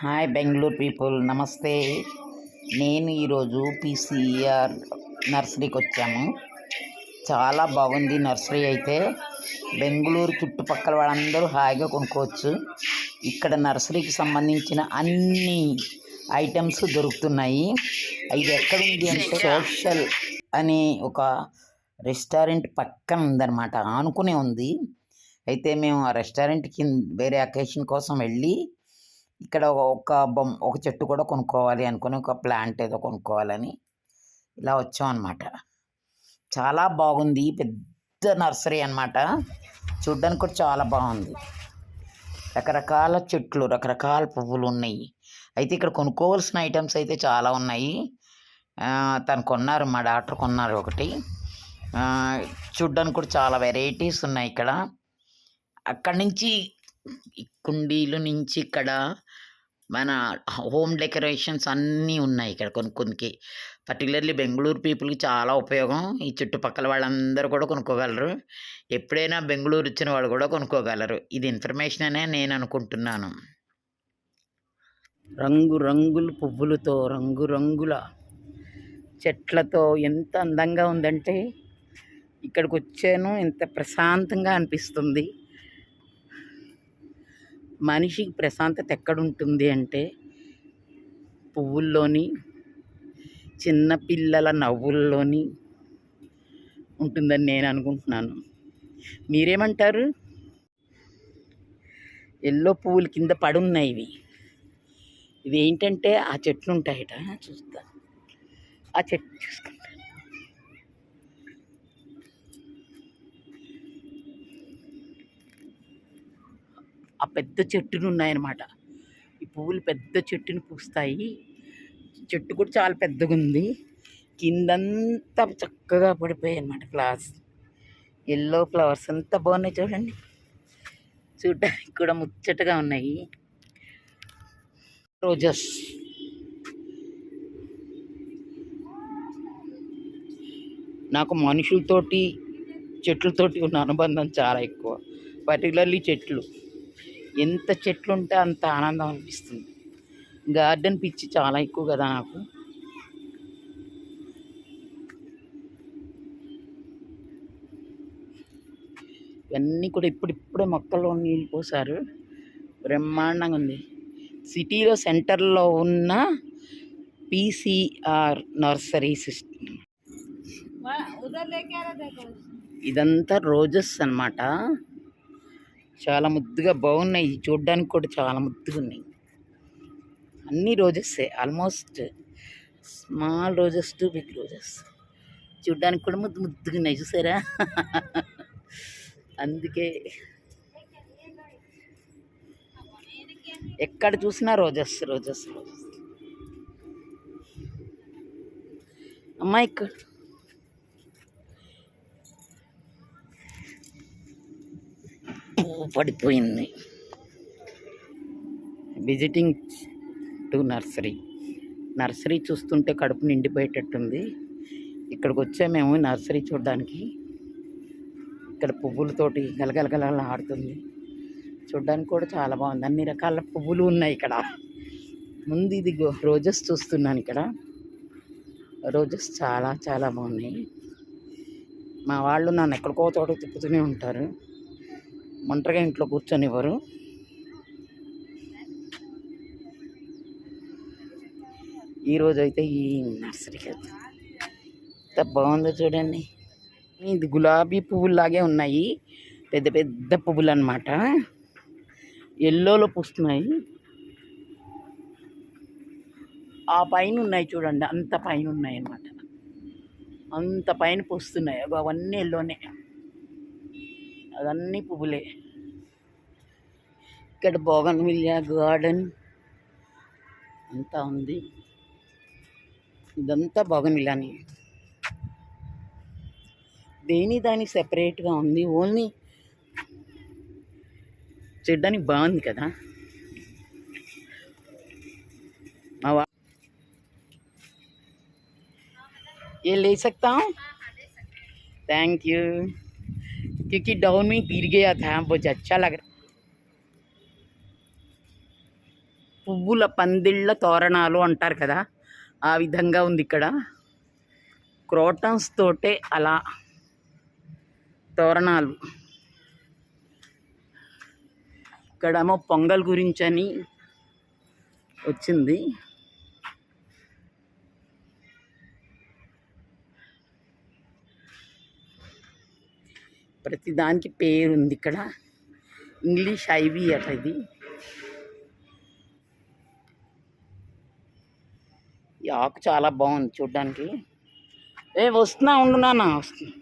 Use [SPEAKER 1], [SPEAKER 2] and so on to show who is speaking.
[SPEAKER 1] Hi Bengaluru people నమస్తే. నేను ఈరోజు పీసీఆర్ నర్సరీకి వచ్చాము. చాలా బాగుంది నర్సరీ అయితే. బెంగళూరు చుట్టుపక్కల వాళ్ళందరూ హాయిగా కొనుక్కోవచ్చు. ఇక్కడ నర్సరీకి సంబంధించిన అన్ని ఐటమ్స్ దొరుకుతున్నాయి. ఇది ఎక్కడ ఉంది అంటే సోషల్ అనే ఒక రెస్టారెంట్ పక్కన ఉందన్నమాట. ఆనుకునే ఉంది. అయితే మేము ఆ రెస్టారెంట్కి వేరే అకేషన్ కోసం వెళ్ళి ఇక్కడ ఒక బొమ్మ ఒక చెట్టు కూడా కొనుక్కోవాలి అనుకుని ఒక ప్లాంట్ ఏదో కొనుక్కోవాలని ఇలా వచ్చాం అనమాట చాలా బాగుంది. పెద్ద నర్సరీ అన్నమాట. చూడ్డానికి కూడా చాలా బాగుంది. రకరకాల చెట్లు రకరకాల పువ్వులు ఉన్నాయి. అయితే ఇక్కడ కొనుక్కోవాల్సిన ఐటమ్స్ అయితే చాలా ఉన్నాయి. తను కొన్నారు మా డాక్టర్ కొన్నారు ఒకటి. చూడ్డానికి కూడా చాలా వెరైటీస్ ఉన్నాయి ఇక్కడ. అక్కడి నుంచి కుండీలు నుంచి ఇక్కడ మన హోమ్ డెకరేషన్స్ అన్నీ ఉన్నాయి ఇక్కడ కొన్ని కొన్నికి. పర్టికులర్లీ బెంగళూరు పీపుల్కి చాలా ఉపయోగం. ఈ చుట్టుపక్కల వాళ్ళందరూ కూడా కొనుక్కోగలరు. ఎప్పుడైనా బెంగళూరు వచ్చిన వాళ్ళు కూడా కొనుక్కోగలరు. ఇది ఇన్ఫర్మేషన్ అనే నేను అనుకుంటున్నాను. రంగు రంగుల పువ్వులతో రంగు రంగుల చెట్లతో ఎంత అందంగా ఉందంటే ఇక్కడికి వచ్చాను ఎంత ప్రశాంతంగా అనిపిస్తుంది. మనిషికి ప్రశాంతత ఎక్కడుంటుంది అంటే పువ్వుల్లోని చిన్నపిల్లల నవ్వుల్లోని ఉంటుందని నేను అనుకుంటున్నాను. మీరేమంటారు? ఎల్లో పువ్వులు కింద పడున్నాయి ఇవి. ఇవి ఏంటంటే ఆ చెట్లు ఉంటాయట చూస్తా. ఆ చెట్టు చూసుకుంటా ఆ పెద్ద చెట్టును ఉన్నాయన్నమాట ఈ పువ్వులు పెద్ద చెట్టుని పూస్తాయి. చెట్టు కూడా చాలా పెద్దగా ఉంది కిందంతా చక్కగా పడిపోయాయి అన్నమాట ఫ్లవర్స్ ఎల్లో ఫ్లవర్స్ అంతా బాగున్నాయి చూడండి. చూడడానికి కూడా ముచ్చటగా ఉన్నాయి. రోజస్ నాకు మనుషులతోటి చెట్లతోటి ఉన్న అనుబంధం చాలా ఎక్కువ. పర్టికులర్లీ చెట్లు. ఎంత చెట్లు ఉంటే అంత ఆనందం అనిపిస్తుంది. గార్డెన్ పిచ్చి చాలా ఎక్కువ కదా నాకు. ఇవన్నీ కూడా ఇప్పుడిప్పుడే మొక్కల్లో నీళ్ళు పోసారు బ్రహ్మాండంగా ఉంది. సిటీలో సెంటర్లో ఉన్న పీసీఆర్ నర్సరీ సిస్టమ్. ఇదంతా రోజెస్ అన్నమాట. చాలా ముద్దుగా బాగున్నాయి. చూడ్డానికి కూడా చాలా ముద్దుగా ఉన్నాయి. అన్ని రోజెస్సే almost small roses to big roses. చూడ్డానికి కూడా ముద్దు ముద్దుగా ఉన్నాయి చూసారా? అందుకే ఎక్కడ చూసినా రోజెస్ రోజెస్ రోజెస్. అమ్మాయి ఇక్కడ. పడిపోయింది. విజిటింగ్ టు నర్సరీ నర్సరీ చూస్తుంటే కడుపు నిండిపోయేటట్టుంది. ఇక్కడికి వచ్చే మేము నర్సరీ చూడడానికి. ఇక్కడ పువ్వులతోటి గలగలగల ఆడుతుంది. చూడడానికి కూడా చాలా బాగుంది. అన్ని రకాల పువ్వులు ఉన్నాయి ఇక్కడ. ముందు ఇది రోజెస్ చూస్తున్నాను ఇక్కడ. రోజెస్ చాలా చాలా బాగున్నాయి. మా వాళ్ళు నన్ను ఎక్కడికో తోట తిప్పుతూనే ఉంటారు. ఒంటరిగా ఇంట్లో కూర్చొనివ్వరు. ఈరోజు అయితే ఈ నర్సరీకి వెళ్తాం. ఎంత బాగుందో చూడండి. ఇది గులాబీ పువ్వులాగే ఉన్నాయి. పెద్ద పెద్ద పువ్వులు అనమాట ఎల్లోలో పూస్తున్నాయి. ఆ పైన ఉన్నాయి చూడండి. అంత పైన ఉన్నాయి అన్నమాట అంత పైన పూస్తున్నాయి. అవన్నీ ఎల్లోనే. అదన్నీ పువ్వులే ఇక్కడ బోగన్ విలియా గార్డెన్ అంతా ఉంది ఇదంతా బోగన్ విలియాని దేని దానికి సెపరేట్గా ఉంది ఓన్లీ చూడ్డానికి బాగుంది కదా మా వా ये ले सकता हूँ थैंक यू क्योंकि डाउन में गिर गया था बहुत अच्छा लग रहा పువ్వుల పందిళ్ళ తోరణాలు అంటారు కదా ఆ విధంగా ఉంది ఇక్కడ క్రోటన్స్ తోటే అలా తోరణాలు ఇక్కడేమో పొంగల్ గురించి అని వచ్చింది ప్రతి దానికి పేరు ఉంది ఇక్కడ. ఇంగ్లీష్ ఐవి అట ఇది. ఈ ఆకు చాలా బాగుంది చూడ్డానికి. ఏ వస్తున్నా ఉండు నాన్న వస్తున్నా.